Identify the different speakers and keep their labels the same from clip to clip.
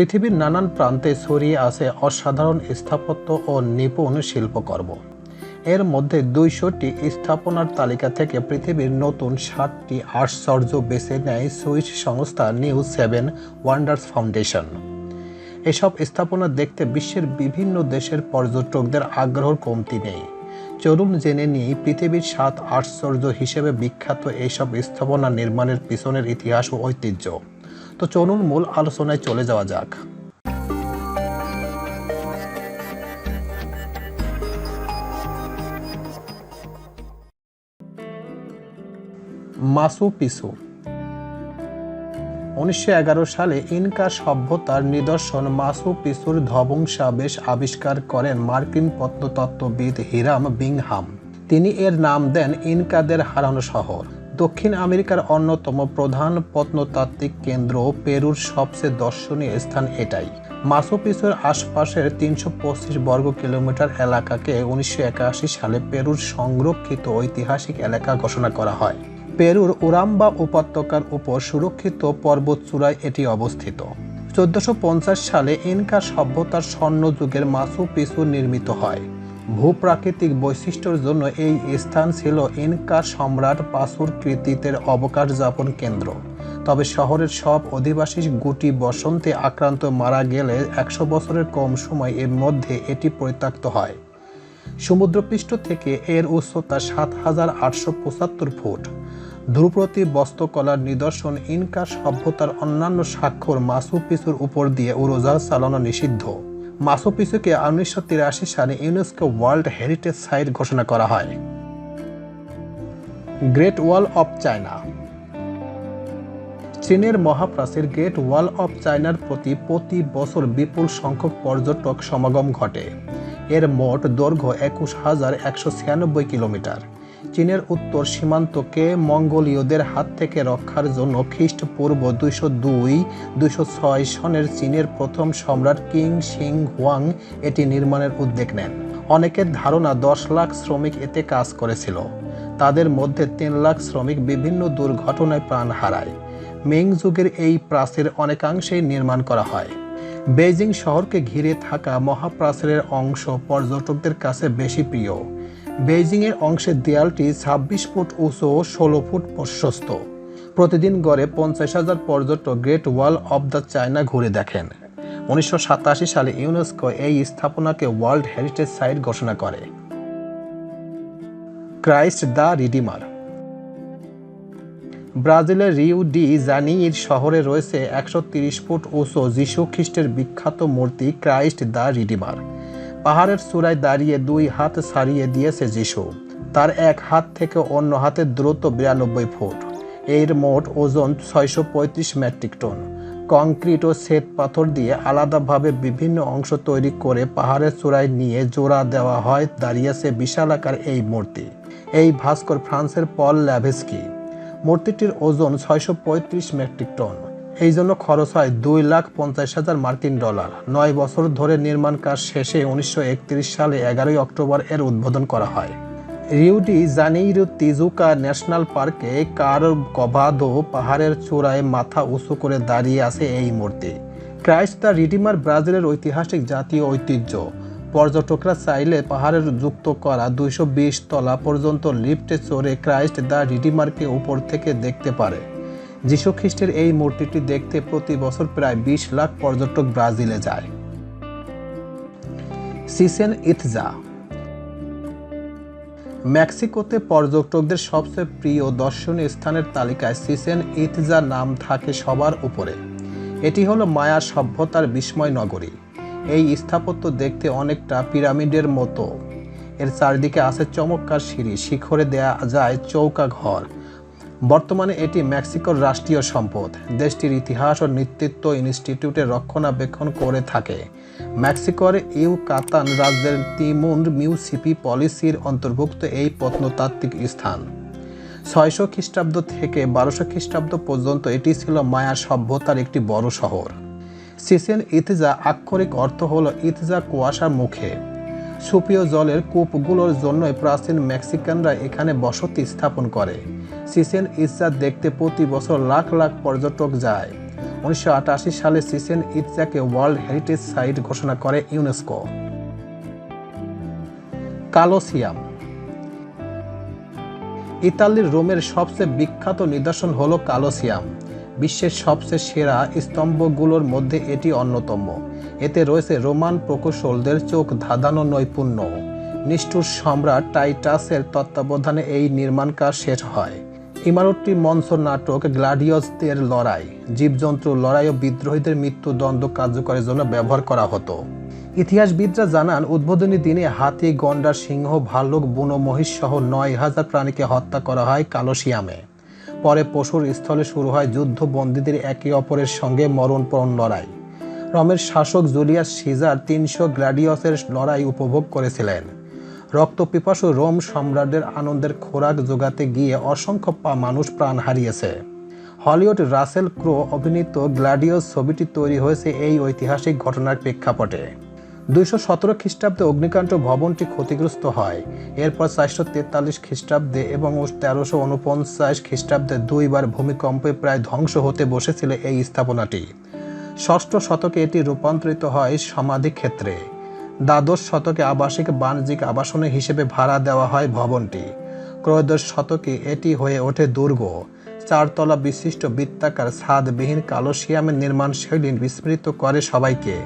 Speaker 1: পৃথিবীর নানান প্রান্তে ছড়িয়ে আছে অসাধারণ স্থাপত্য ও নিপুণ শিল্পকর্ম। এর মধ্যে দুইশোটি স্থাপনার তালিকা থেকে পৃথিবীর নতুন ষাটটি আশ্চর্য বেছে নেয় সুইস সংস্থা নিউ সেভেন ওয়ান্ডার্স ফাউন্ডেশন। এসব স্থাপনা দেখতে বিশ্বের বিভিন্ন দেশের পর্যটকদের আগ্রহ কমতি নেই। চলুন জেনে নিই পৃথিবীর সাত আশ্চর্য হিসেবে বিখ্যাত এইসব স্থাপনা নির্মাণের পিছনের ইতিহাস ও ঐতিহ্য। তো চলুন মূল আলোচনায় চলে যাওয়া যাক। মাসু পিসু। উনিশশো এগারো সালে ইনকা সভ্যতার নিদর্শন মাসু পিসুর ধ্বংসাবেশ আবিষ্কার করেন মার্কিন প্রত্নতত্ত্ববিদ হিরাম বিংহাম। তিনি এর নাম দেন ইনকাদের হারানো শহর। দক্ষিণ আমেরিকার অন্যতম প্রধান প্রত্নতাত্ত্বিক কেন্দ্র পেরুর সবচেয়ে দর্শনীয় স্থান এটাই। মাসু পিসুর আশপাশের তিনশো পঁচিশ বর্গ কিলোমিটার এলাকাকে উনিশশো একাশি সালে পেরুর সংরক্ষিত ঐতিহাসিক এলাকা ঘোষণা করা হয়। পেরুর উরাম্বা উপত্যকার উপর সুরক্ষিত পর্বতচূড়ায় এটি অবস্থিত। চোদ্দশো সালে ইনকা সভ্যতার স্বর্ণযুগের মাসু নির্মিত হয়। ভূপ্রাকৃতিক বৈশিষ্ট্যের জন্য এই স্থান ছিল ইনকা সম্রাট পাসুর কৃতিত্বের অবকাশ যাপন কেন্দ্র। তবে শহরের সব অধিবাসী গুটি বসন্তে আক্রান্ত মারা গেলে একশো বছরের কম সময় এর মধ্যে এটি পরিত্যক্ত হয়। সমুদ্রপৃষ্ঠ থেকে এর উচ্চতা সাত হাজার আটশো পঁচাত্তর ফুট। ধ্রুপ্রতি বস্ত্রকলার নিদর্শন ইনকা সভ্যতার অন্যান্য স্বাক্ষর মাসু পিসুর উপর দিয়ে উড়োজাহাজ চালানো নিষিদ্ধ। মাসু পিসুকে উনিশশো তিরাশি সালে ইউনেস্কো ওয়ার্ল্ড হেরিটেজ সাইট ঘোষণা করা হয়। Great wall of China. চীনের মহাপ্রাচীর গ্রেট ওয়াল অফ চায়নার প্রতি প্রতি বছর বিপুল সংখ্যক পর্যটক সমাগম ঘটে। এর মোট দৈর্ঘ্য একুশ হাজার একশো ছিয়ানব্বই কিলোমিটার। চীনের উত্তর সীমান্তকে মঙ্গোলীয়দের হাত থেকে রক্ষার জন্য খ্রিস্টপূর্ব দুইশো দুই, দুইশো ছয় সনের চীনের প্রথম সম্রাট কিং সিং হুয়াং এটি নির্মাণের উদ্যোগ নেন। অনেকের ধারণা দশ লাখ শ্রমিক এতে কাজ করেছিল। তাদের মধ্যে তিন লাখ শ্রমিক বিভিন্ন দুর্ঘটনায় প্রাণ হারায়। মিং যুগের এই প্রাচীর অনেকাংশেই নির্মাণ করা হয়। বেইজিং শহরকে ঘিরে থাকা মহাপ্রাচীরের অংশ পর্যটকদের কাছে বেশি প্রিয়। বেইজিংয়ের অংশের দেয়ালটি ছাব্বিশ ফুট উঁচু, ষোলো ফুট প্রশস্ত। প্রতিদিন গড়ে পঞ্চাশ হাজার পর্যটক great wall of the China ঘুরে দেখেন। উনিশশো সাতাশি সালে ইউনেস্কো এই স্থাপনাকে ওয়ার্ল্ড হেরিটেজ সাইট ঘোষণা করে। Christ the Redeemer. ব্রাজিলের রিউ ডি জানির শহরে রয়েছে একশো ফুট উঁচু যীশু খ্রিস্টের বিখ্যাত মূর্তি ক্রাইস্ট দ্য রিডিমার। পাহাড়ের চূড়ায় দাঁড়িয়ে দুই হাত ছাড়িয়ে দিয়েছে যিশু। তার এক হাত থেকে অন্য হাতে দ্রুত বিরানব্বই ফুট। এর মোট ওজন ছয়শো পঁয়ত্রিশ মেট্রিক টন। কংক্রিট ও শ্বেত পাথর দিয়ে আলাদাভাবে বিভিন্ন অংশ তৈরি করে পাহাড়ের চূড়ায় নিয়ে জোড়া দেওয়া হয়, দাঁড়িয়েছে বিশালাকার এই মূর্তি। এই ভাস্কর ফ্রান্সের পল ল্যাভেস্কি। মূর্তিটির ওজন ছয়শো পঁয়ত্রিশ মেট্রিক টন। এই জন্য খরচ হয় দুই লাখ পঞ্চাশ হাজার মার্কিন ডলার। নয় বছর ধরে নির্মাণ কাজ শেষে উনিশশো একত্রিশ সালে এগারোই অক্টোবর এর উদ্বোধন করা হয়। রিউডি জানিরু তিজুকা ন্যাশনাল পার্কে কার কভাদো পাহাড়ের চূড়ায় মাথা উঁচু করে দাঁড়িয়ে আছে এই মূর্তি। ক্রাইস্ট দ্য রিডিমার ব্রাজিলের ঐতিহাসিক জাতীয় ঐতিহ্য। পর্যটকরা চাইলে পাহাড়ের যুক্ত করা দুইশো তলা পর্যন্ত লিফটে চড়ে ক্রাইস্ট দ্য রিডিমারকে উপর থেকে দেখতে পারে। যীশুখ্রিস্টের এই মূর্তিটি দেখতে প্রতি বছর প্রায় বিশ লাখ পর্যটক ব্রাজিলে যায়। সিসেন ইথজা মেক্সিকোতে পর্যটকদের সবচেয়ে প্রিয় দর্শনীয় স্থানের তালিকায় সিসেন ইথজা নাম থাকে সবার উপরে। এটি হলো মায়া সভ্যতার বিস্ময় নগরী। এই স্থাপত্য দেখতে অনেকটা পিরামিডের মতো। এর চারদিকে আছে চমৎকার সিঁড়ি, শিখরে দেয়া যায় চৌকা ঘর। বর্তমানে এটি মেক্সিকোর রাষ্ট্রীয় সম্পদ। দেশটির ইতিহাস ও নেতৃত্ব ইনস্টিটিউটে রক্ষণাবেক্ষণ করে থাকে। মেক্সিকোর ইউকাতান রাজ্যের তিমুন মিউসিপি পলিসির অন্তর্ভুক্ত এই প্রত্নতাত্ত্বিক স্থান। ছয়শো খ্রিস্টাব্দ থেকে বারোশো খ্রিস্টাব্দ পর্যন্ত এটি ছিল মায়া সভ্যতার একটি বড় শহর। সিসেন ইতিজা আক্ষরিক অর্থ হল ইতজা কুয়াশার মুখে। সুপীয় জলের কূপগুলোর জন্যই প্রাচীন মেক্সিকানরা এখানে বসতি স্থাপন করে। সিসেন ইসা দেখতে প্রতি বছর লাখ লাখ পর্যটক যায়। উনিশশো আটাশি সালে সিসেন ইটজাকে ওয়ার্ল্ড হেরিটেজ সাইট ঘোষণা করে ইউনেস্কো। কালোসিয়াম। ইতালির রোমের সবচেয়ে বিখ্যাত নিদর্শন হল কালোসিয়াম। বিশ্বের সবচেয়ে সেরা স্তম্ভগুলোর মধ্যে এটি অন্যতম। এতে রয়েছে রোমান প্রকৌশলদের চোখ ধাঁধানো নৈপুণ্য। নিষ্ঠুর সম্রাট টাইটাসের তত্ত্বাবধানে এই নির্মাণ কাজ শেষ হয়। ইমারতটি মঞ্চ নাটক গ্লাডিয়সদের লড়াই জীবজন্তুর লড়াই ও বিদ্রোহীদের মৃত্যুদণ্ড কার্যকরের জন্য ব্যবহার করা হতো। ইতিহাসবিদরা জানান, উদ্বোধনী দিনে হাতি, গন্ডার, সিংহ ভাল্লুক বুনো মহিষ সহ নয় হাজার প্রাণীকে হত্যা করা হয় কালোসিয়ামে পরে পশুর স্থলে শুরু হয় যুদ্ধবন্দীদের একে অপরের সঙ্গে মরণপণ লড়াই। রমের শাসক জুলিয়াস সিজার তিনশো গ্ল্যাডিয়াসের লড়াই উপভোগ করেছিলেন। রক্তপিপাসু রোম সম্রাটদের আনন্দের খোরাক জোগাতে গিয়ে অসংখ্য পা মানুষ প্রাণ হারিয়েছে। হলিউড রাসেল ক্রো অভিনীত গ্ল্যাডিয়াস ছবিটি তৈরি হয়েছে এই ঐতিহাসিক ঘটনার প্রেক্ষাপটে। দুইশো সতেরো খ্রিস্টাব্দে অগ্নিকাণ্ড ভবনটি ক্ষতিগ্রস্ত হয়। এরপর চারশো তেতাল্লিশ খ্রিস্টাব্দে এবং তেরোশো উনপঞ্চাশ খ্রিস্টাব্দে দুইবার ভূমিকম্পে প্রায় ধ্বংস হতে বসেছিল এই স্থাপনাটি। ষষ্ঠ শতকে এটি রূপান্তরিত হয় সমাধি ক্ষেত্রে। দ্বাদশ শতকে আবাসিক বাণিজ্যিক আবাসনে হিসেবে ভাড়া দেওয়া হয় ভবনটি। ত্রয়োদশ শতকে এটি হয়ে ওঠে দুর্গ। চারতলা বিশিষ্ট বৃত্তাকার ছাদবিহীন কালোসিয়ামের নির্মাণ শৈলী বিস্মৃত করে সবাইকে।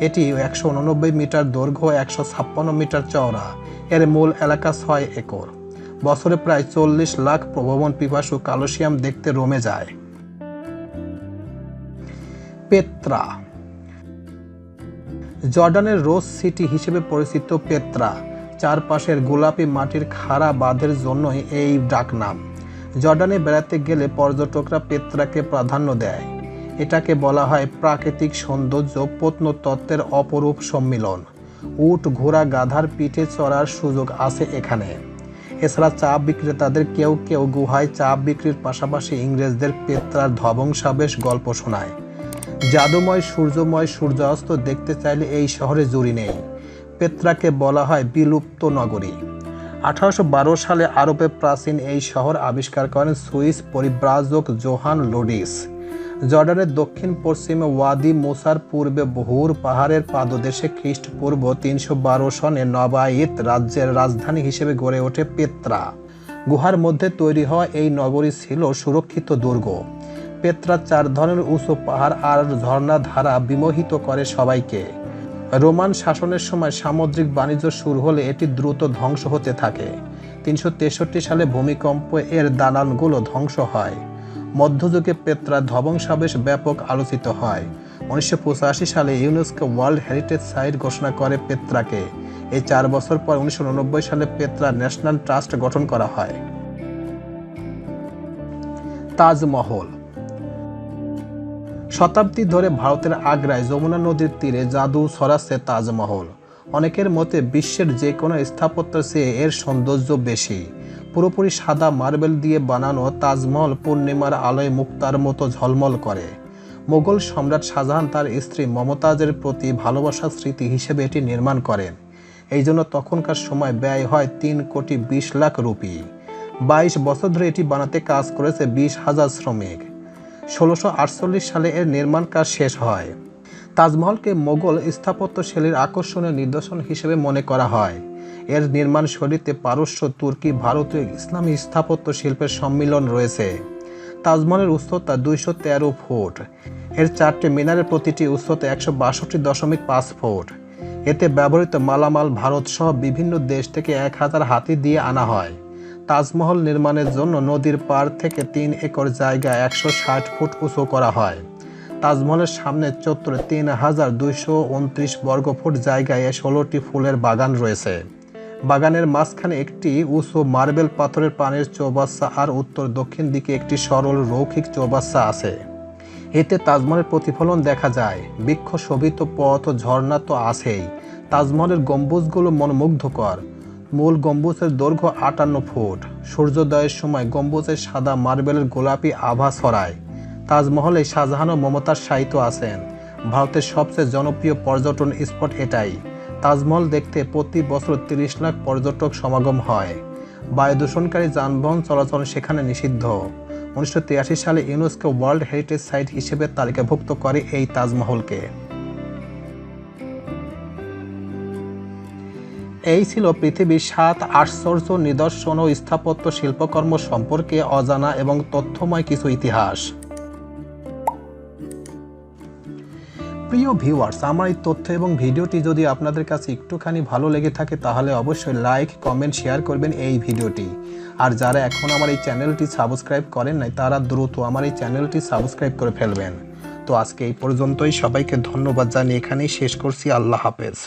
Speaker 1: এটি একশো উননব্বই মিটার দৈর্ঘ্য একশো ছাপ্পান্ন মিটার চওড়া। এর মূল এলাকা ছয় একর। বছরে প্রায় চল্লিশ লাখ প্রভবন পিপাসু কালোসিয়াম দেখতে রমে যায়। পেত্রা। জর্ডানের রোজ সিটি হিসেবে পরিচিত পেত্রা, চারপাশের গোলাপি মাটির খাড়া বাঁধের জন্যই এই ডাকনাম। জর্ডানে বেড়াতে গেলে পর্যটকরা পেত্রাকে প্রাধান্য দেয়। এটাকে বলা হয় প্রাকৃতিক সৌন্দর্য প্রত্নতত্ত্বের অপরূপ সম্মিলন। উট, ঘোড়া, গাধার পিঠে চড়ার সুযোগ আছে এখানে। এছাড়া চা বিক্রেতাদের কেউ কেউ গুহায় চা বিক্রির পাশাপাশি ইংরেজদের পেত্রার ধ্বংসাবেশ গল্প শোনায়। জাদুময়, সূর্যময়, সূর্যাস্ত দেখতে চাইলে এই শহরে জুড়ি নেই। পেত্রাকে বলা হয় বিলুপ্ত নগরী। আঠারোশ বারো সালে আরবে প্রাচীন এই শহর আবিষ্কার করেন সুইস পরিব্রাজক জোহান লোডিস। জর্ডানের দক্ষিণ পশ্চিমে ওয়াদি মোসার, পূর্বে বহুর পাহাড়ের পাদদেশে খ্রিস্টপূর্ব তিনশো বারো সনে নবায়িত রাজ্যের রাজধানী হিসেবে গড়ে ওঠে পেত্রা। গুহার মধ্যে তৈরি হওয়া এই নগরী ছিল সুরক্ষিত দুর্গ। পেত্রা চার ধরনের উঁচু পাহাড় আর ঝর্ণা ধারা বিমোহিত করে সবাইকে। রোমান শাসনের সময় সামুদ্রিক বাণিজ্য শুরু হলে এটি দ্রুত ধ্বংস হতে থাকে। তিনশো তেষট্টি সালে ভূমিকম্প এর দালানগুলো ধ্বংস হয়। মধ্যযুগে পেত্রা ধ্বংসাবেশ ব্যাপক আলোচিত হয়। উনিশশো পঁচাশি সালে ইউনেস্কো ওয়ার্ল্ড হেরিটেজ সাইট ঘোষণা করে পেত্রাকে। এই চার বছর পর উনিশশো সালে পেত্রা ন্যাশনাল ট্রাস্ট গঠন করা হয়। তাজমহল শতাব্দী ধরে ভারতের আগ্রায় যমুনা নদীর তীরে জাদু ছড়াচ্ছে তাজমহল। অনেকের মতে বিশ্বের যে কোনো স্থাপত্যের চেয়ে এর সৌন্দর্য বেশি। পুরোপুরি সাদা মার্বেল দিয়ে বানানো তাজমহল পূর্ণিমার আলোয় মুক্তার মতো ঝলমল করে। মোগল সম্রাট শাহজাহান তার স্ত্রী মমতাজের প্রতি ভালোবাসার স্মৃতি হিসেবে এটি নির্মাণ করেন। এই জন্য তখনকার সময় ব্যয় হয় তিন কোটি বিশ লাখ রুপি। বাইশ বছর ধরে এটি বানাতে কাজ করেছে বিশ হাজার শ্রমিক। ষোলোশো সালে এর নির্মাণ কাজ শেষ হয়। তাজমহলকে মোগল স্থাপত্য শৈলীর আকর্ষণীয় নিদর্শন হিসেবে মনে করা হয়। এর নির্মাণ শৈলীতে পারস্য, তুর্কি ভারতীয় ইসলামী স্থাপত্য শিল্পের সম্মিলন রয়েছে। তাজমহলের উচ্চতা দুইশো তেরো ফুট। এর চারটি মিনারের প্রতিটি উচ্চতা একশো বাষট্টি দশমিক পাঁচ ফুট। এতে ব্যবহৃত মালামাল ভারত সহ বিভিন্ন দেশ থেকে এক হাজার হাতি দিয়ে আনা হয়। তাজমহল নির্মাণের জন্য নদীর পার থেকে তিন একর জায়গা একশো ষাট ফুট উঁচু করা হয়। তাজমহলের সামনে চত্বরে তিন হাজার দুইশো উনত্রিশ বর্গফুট জায়গায় ষোলোটি ফুলের বাগান রয়েছে। বাগানের মাঝখানে একটি উঁচু মার্বেল পাথরের পানের চৌবাচ্চা আর উত্তর দক্ষিণ দিকে একটি সরল রৌখিক চৌবাচ্চা আছে। এতে তাজমহলের প্রতিফলন দেখা যায়। বৃক্ষ শোভিত পথ ঝর্ণা তো আছেই। তাজমহলের গম্বুজগুলো মনোমুগ্ধকর। মূল গম্বুজের দৈর্ঘ্য আটান্ন ফুট। সূর্যোদয়ের সময় গম্বুজের সাদা মার্বেলের গোলাপি আভা ছড়ায়। তাজমহলে শাহজাহান ও মমতার সাহিত্য আছেন। ভারতের সবচেয়ে জনপ্রিয় পর্যটন স্পট এটাই। তাজমহল দেখতে প্রতি বছর তিরিশ লাখ পর্যটক সমাগম হয়। বায়ু দূষণকারী যানবাহন চলাচল সেখানে নিষিদ্ধ। উনিশশো তিরাশি সালে ইউনেস্কো ওয়ার্ল্ড হেরিটেজ সাইট হিসেবে তালিকাভুক্ত করে এই তাজমহলকে। এই ছিল পৃথিবীর সাত আশ্চর্য নিদর্শন ও স্থাপত্য শিল্পকর্ম সম্পর্কে অজানা এবং তথ্যময় কিছু ইতিহাস। প্রিয় ভিউয়ার্স, আমার এই তথ্য এবং ভিডিওটি যদি আপনাদের কাছে একটুখানি ভালো লেগে থাকে, তাহলে অবশ্যই লাইক, কমেন্ট, শেয়ার করবেন এই ভিডিওটি। আর যারা এখন আমার এই চ্যানেলটি সাবস্ক্রাইব করেন নাই, তারা দ্রুত আমার এই চ্যানেলটি সাবস্ক্রাইব করে ফেলবেন। তো আজকে এই পর্যন্তই। সবাইকে ধন্যবাদ জানিয়ে এখানেই শেষ করছি। আল্লাহ হাফেজ।